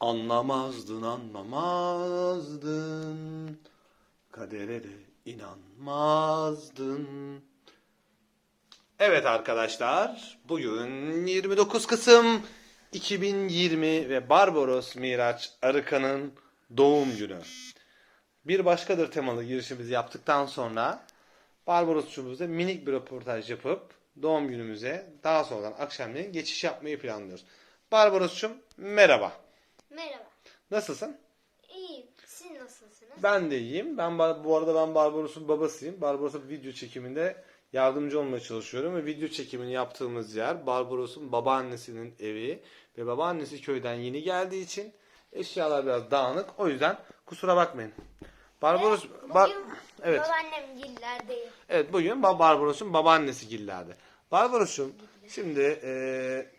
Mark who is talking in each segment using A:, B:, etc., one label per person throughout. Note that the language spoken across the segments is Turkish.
A: Anlamazdın anlamazdın Kadere de inanmazdın Evet arkadaşlar bugün 29 Kasım 2020 ve Barbaros Miraç Arıkan'ın doğum günü. Bir başkadır temalı girişimizi yaptıktan sonra Barbaros'cumuzda minik bir röportaj yapıp doğum günümüze daha sonradan akşamleyin geçiş yapmayı planlıyoruz. Barbaros'cum merhaba.
B: Merhaba.
A: Nasılsın?
B: İyiyim. Siz nasılsınız?
A: Ben de iyiyim. Ben bu arada ben Barbaros'un babasıyım. Barbaros'un video çekiminde yardımcı olmaya çalışıyorum ve video çekimini yaptığımız yer Barbaros'un babaannesinin evi ve babaannesi köyden yeni geldiği için eşyalar biraz dağınık. O yüzden kusura bakmayın. Barbaros Bar-
B: Bugün
A: Evet.
B: babaannem gillerdeyim.
A: Evet bugün Ba- Barbaros'un babaannesi gillerde. Barbaros'um şimdi eee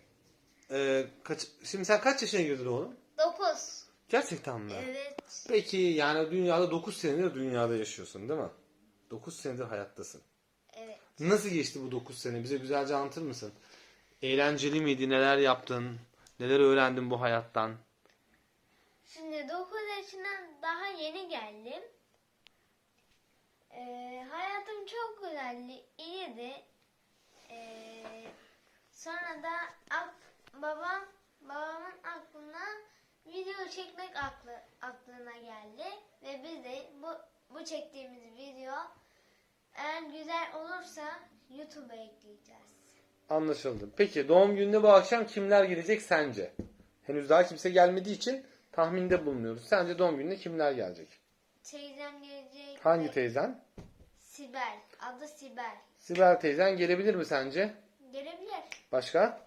A: eee, kaç şimdi sen kaç yaşına girdin oğlum?
B: 9.
A: Gerçekten mi?
B: Evet.
A: Peki yani dünyada 9 senedir dünyada yaşıyorsun değil mi? 9 senedir hayattasın.
B: Evet.
A: Nasıl geçti bu 9 sene? Bize güzelce anlatır mısın? Eğlenceli miydi? Neler yaptın? Neler öğrendin bu hayattan?
B: Şimdi 9 yaşından daha yeni geldim. Ee, hayatım çok güzeldi. iyiydi. Ee, sonra da babam babamın aklına video çekmek aklı aklına geldi ve biz de bu bu çektiğimiz video eğer güzel olursa YouTube'a ekleyeceğiz.
A: Anlaşıldı. Peki doğum gününe bu akşam kimler gelecek sence? Henüz daha kimse gelmediği için tahminde bulunuyoruz. Sence doğum gününe kimler gelecek?
B: Teyzem gelecek.
A: Hangi teyzen?
B: Sibel. Adı Sibel.
A: Sibel teyzen gelebilir mi sence?
B: Gelebilir.
A: Başka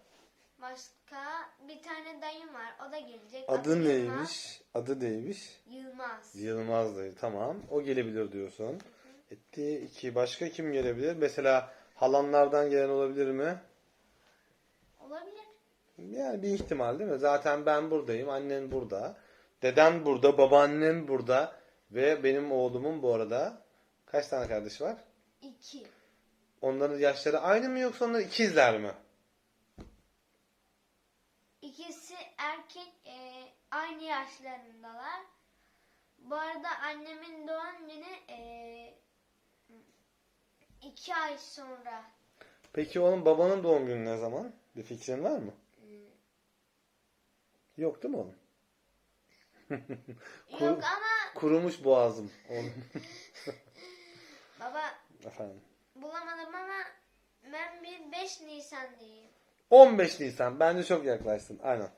B: bir tane dayım var. O da gelecek.
A: Adı
B: Yılmaz.
A: neymiş? Adı neymiş?
B: Yılmaz.
A: Yılmaz dayı. Tamam. O gelebilir diyorsun. Etti iki. Başka kim gelebilir? Mesela halanlardan gelen olabilir mi?
B: Olabilir.
A: Yani bir ihtimal değil mi? Zaten ben buradayım. Annen burada. Deden burada. Babaannen burada. Ve benim oğlumun bu arada kaç tane kardeşi var?
B: İki.
A: Onların yaşları aynı mı yoksa onlar ikizler mi?
B: Erkek e, aynı yaşlarındalar. Bu arada annemin doğum günü e, iki ay sonra.
A: Peki onun babanın doğum günü ne zaman? Bir fikrin var mı? Yok değil mi oğlum? Kur-
B: Yok ama
A: kurumuş boğazım. Onun.
B: baba
A: Efendim.
B: bulamadım ama ben bir 5 Nisan diyeyim.
A: 15 Nisan. Bence çok yaklaştın. Aynen.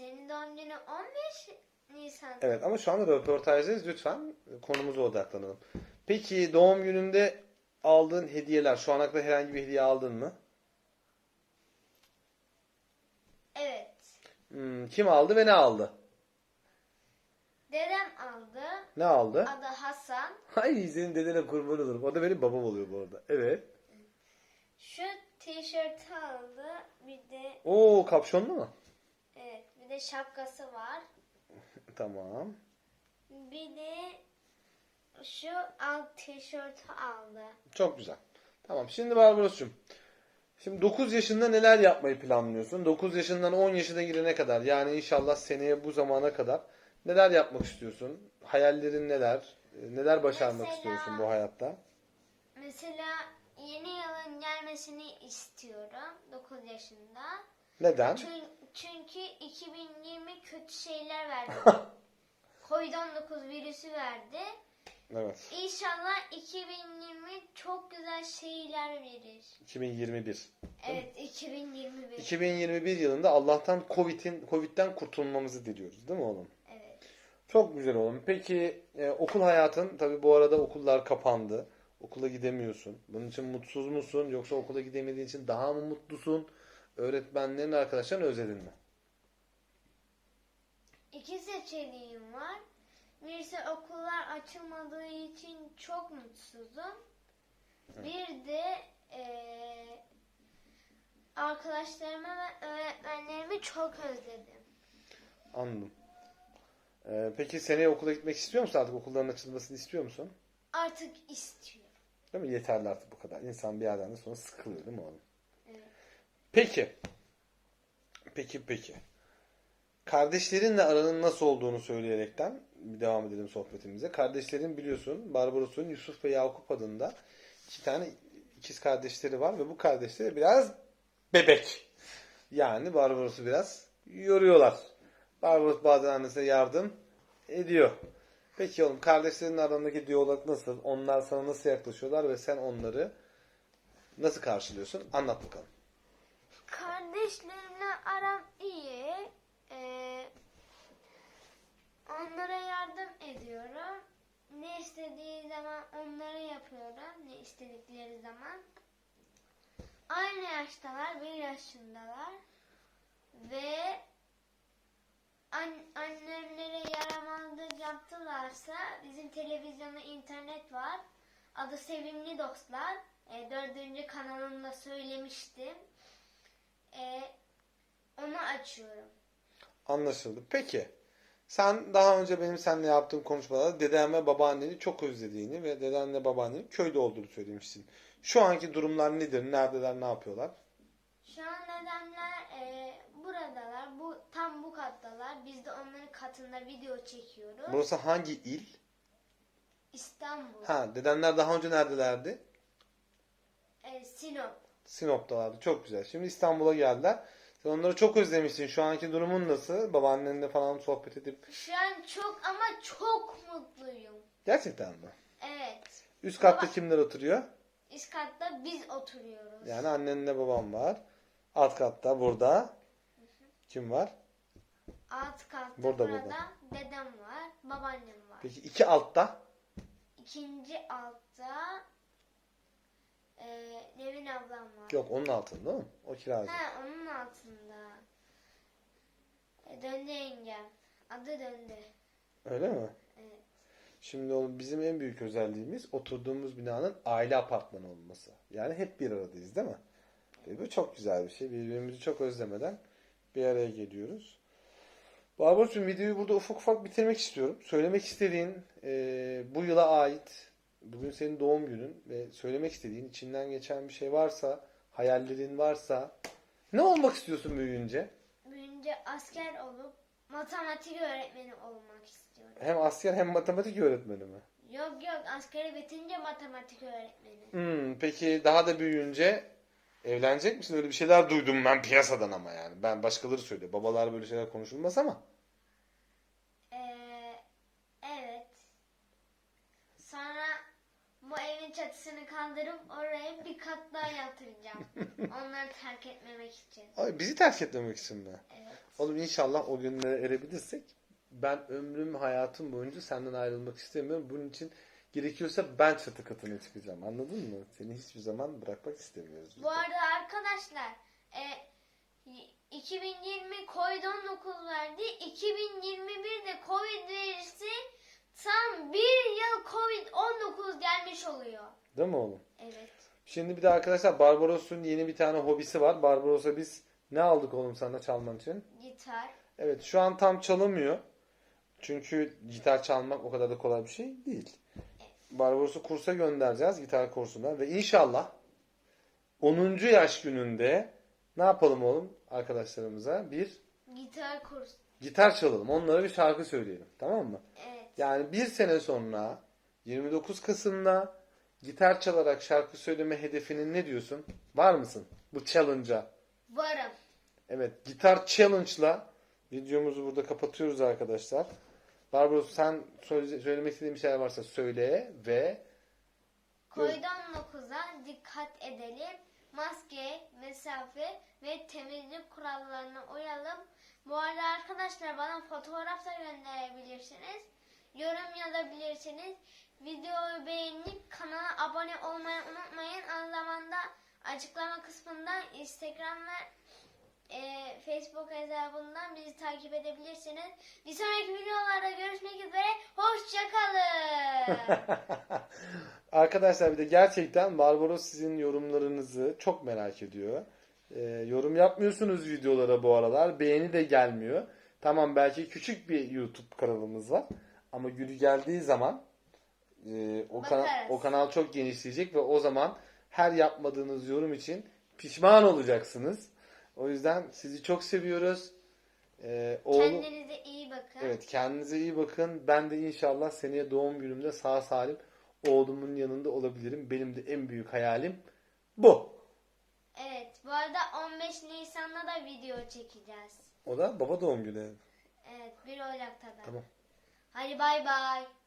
B: Senin doğum günü 15 Nisan.
A: Evet ama şu anda röportajdayız. Lütfen konumuza odaklanalım. Peki doğum gününde aldığın hediyeler, şu ana kadar herhangi bir hediye aldın mı?
B: Evet.
A: Hmm, kim aldı ve ne aldı?
B: Dedem aldı.
A: Ne aldı?
B: Adı Hasan.
A: Ay senin dedene kurban olurum. O da benim babam oluyor bu arada. Evet.
B: Şu tişörtü aldı. Bir de
A: Oo kapşonlu mu?
B: De şapkası var.
A: Tamam.
B: Bir de şu alt tişörtü aldı.
A: Çok güzel. Tamam. Şimdi Barbaros'cum. Şimdi 9 yaşında neler yapmayı planlıyorsun? 9 yaşından 10 yaşına girene kadar yani inşallah seneye bu zamana kadar neler yapmak istiyorsun? Hayallerin neler? Ee, Neler başarmak
B: Mesela-
A: istiyorsun bu hayatta?
B: Mesela yeni yılın gelmesini istiyorum 9 yaşında.
A: Neden?
B: Çünkü, çünkü 2020 kötü şeyler verdi. Covid-19 virüsü verdi.
A: Evet.
B: İnşallah 2020 çok güzel şeyler verir.
A: 2021.
B: Evet 2021.
A: 2021 yılında Allah'tan Covid'in Covid'den kurtulmamızı diliyoruz, değil mi oğlum?
B: Evet.
A: Çok güzel oğlum. Peki e, okul hayatın tabii bu arada okullar kapandı. Okula gidemiyorsun. Bunun için mutsuz musun yoksa okula gidemediğin için daha mı mutlusun? Öğretmenlerin arkadaşların özledin mi?
B: İki seçeneğim var. Birisi okullar açılmadığı için çok mutsuzum. Bir de eee, arkadaşlarımı ve öğretmenlerimi çok özledim.
A: Anladım. E, peki seneye okula gitmek istiyor musun artık okulların açılmasını istiyor musun?
B: Artık istiyorum.
A: Değil mi? Yeterli artık bu kadar. İnsan bir yerden de sonra sıkılıyor değil mi oğlum? Peki. Peki peki. kardeşlerinle aranın nasıl olduğunu söyleyerekten devam edelim sohbetimize. Kardeşlerin biliyorsun Barbaros'un Yusuf ve Yakup adında iki tane ikiz kardeşleri var ve bu kardeşleri biraz bebek. Yani Barbaros'u biraz yoruyorlar. Barbaros bazen annesine yardım ediyor. Peki oğlum kardeşlerin arasındaki diyalog nasıl? Onlar sana nasıl yaklaşıyorlar ve sen onları nasıl karşılıyorsun? Anlat bakalım.
B: Kardeşlerimle aram iyi. Ee, onlara yardım ediyorum. Ne istediği zaman onlara yapıyorum. Ne istedikleri zaman. Aynı yaştalar, bir yaşındalar. Ve an- annemlere yaramazlık yaptılarsa bizim televizyonda internet var. Adı Sevimli Dostlar. E, dördüncü kanalımda söylemiştim. E, onu açıyorum.
A: Anlaşıldı. Peki. Sen daha önce benim seninle yaptığım konuşmalarda deden ve babaanneni çok özlediğini ve dedenle babaannenin köyde olduğunu söylemişsin. Şu anki durumlar nedir? Neredeler? Ne yapıyorlar?
B: Şu an dedemler e, buradalar. Bu tam bu kattalar. Biz de onların katında video çekiyoruz.
A: Burası hangi il?
B: İstanbul.
A: Ha, dedenler daha önce neredelerdi?
B: E, Sinop.
A: Sinop'talardı. Çok güzel. Şimdi İstanbul'a geldiler. Sen onları çok özlemişsin. Şu anki durumun nasıl? Babaannenle falan sohbet edip.
B: Şu an çok ama çok mutluyum.
A: Gerçekten mi?
B: Evet.
A: Üst katta
B: Baba-
A: kimler oturuyor?
B: Üst katta biz oturuyoruz.
A: Yani annenle babam var. Alt katta burada. Kim var?
B: Alt katta
A: Burada,
B: burada,
A: burada.
B: dedem var, babaannem var.
A: Peki iki altta?
B: İkinci altta e, Nevin ablam var.
A: Yok onun altında değil mi? O kiracı.
B: Ha onun altında. E, döndü yengem. Adı döndü.
A: Öyle mi?
B: Evet.
A: Şimdi oğlum bizim en büyük özelliğimiz oturduğumuz binanın aile apartmanı olması. Yani hep bir aradayız değil mi? Ve bu çok güzel bir şey. Birbirimizi çok özlemeden bir araya geliyoruz. Barbaros'cum videoyu burada ufak ufak bitirmek istiyorum. Söylemek istediğin e, bu yıla ait, bugün senin doğum günün ve söylemek istediğin, içinden geçen bir şey varsa, hayallerin varsa, ne olmak istiyorsun büyüyünce?
B: Büyünce asker olup matematik öğretmeni olmak istiyorum.
A: Hem asker hem matematik öğretmeni mi?
B: Yok yok askeri bitince matematik öğretmeni.
A: Hmm, peki daha da büyüyünce evlenecek misin? Öyle bir şeyler duydum ben piyasadan ama yani. Ben başkaları söylüyor. Babalar böyle şeyler konuşulmaz ama.
B: Ee, evet. Sonra bu evin çatısını kaldırıp oraya bir kat daha yatıracağım. Onları terk etmemek için.
A: Ay, bizi terk etmemek için mi?
B: Evet.
A: Oğlum inşallah o günlere erebilirsek ben ömrüm hayatım boyunca senden ayrılmak istemiyorum. Bunun için gerekiyorsa ben çatı katına çıkacağım. Anladın mı? Seni hiçbir zaman bırakmak istemiyoruz. biz
B: Bu
A: de.
B: arada arkadaşlar e, 2020 Covid-19 verdi. 2021'de Covid verirse tam bir yıl Covid-19 gelmiş oluyor.
A: Değil mi oğlum?
B: Evet.
A: Şimdi bir de arkadaşlar Barbaros'un yeni bir tane hobisi var. Barbaros'a biz ne aldık oğlum sana çalman için?
B: Gitar.
A: Evet şu an tam çalamıyor. Çünkü gitar çalmak o kadar da kolay bir şey değil. Barbaros'u kursa göndereceğiz gitar kursuna ve inşallah 10. yaş gününde ne yapalım oğlum arkadaşlarımıza bir
B: Gitar kursu.
A: gitar çalalım. Onlara bir şarkı söyleyelim. Tamam mı?
B: Evet.
A: Yani bir sene sonra 29 Kasım'da gitar çalarak şarkı söyleme hedefinin ne diyorsun? Var mısın bu challenge'a?
B: Varım.
A: Evet, Gitar Challenge'la videomuzu burada kapatıyoruz arkadaşlar. Barbaros sen söyle- söylemek istediğin bir şeyler varsa söyle ve
B: Covid-19'a dikkat edelim. Maske, mesafe ve temizlik kurallarına uyalım. Bu arada arkadaşlar bana fotoğraf da gönderebilirsiniz. Yorum yazabilirsiniz. Videoyu beğenip kanala abone olmayı unutmayın. Aynı zamanda açıklama kısmından Instagram ve e, Facebook hesabından bizi takip edebilirsiniz. Bir sonraki videolarda görüşmek üzere. Hoşçakalın.
A: arkadaşlar bir de gerçekten Barbaros sizin yorumlarınızı çok merak ediyor. Ee, yorum yapmıyorsunuz videolara bu aralar. Beğeni de gelmiyor. Tamam belki küçük bir YouTube kanalımız var. Ama günü geldiği zaman e, o,
B: Bakarız.
A: o kanal çok genişleyecek ve o zaman her yapmadığınız yorum için pişman olacaksınız. O yüzden sizi çok seviyoruz. Ee, oğlum,
B: Kendinize iyi bakın.
A: evet kendinize iyi bakın. Ben de inşallah seneye doğum günümde sağ salim oğlumun yanında olabilirim. Benim de en büyük hayalim bu.
B: Evet, bu arada 15 Nisan'da da video çekeceğiz.
A: O da baba doğum günü.
B: Evet, 1 Ocak'ta da.
A: Tamam.
B: Hadi bay bay.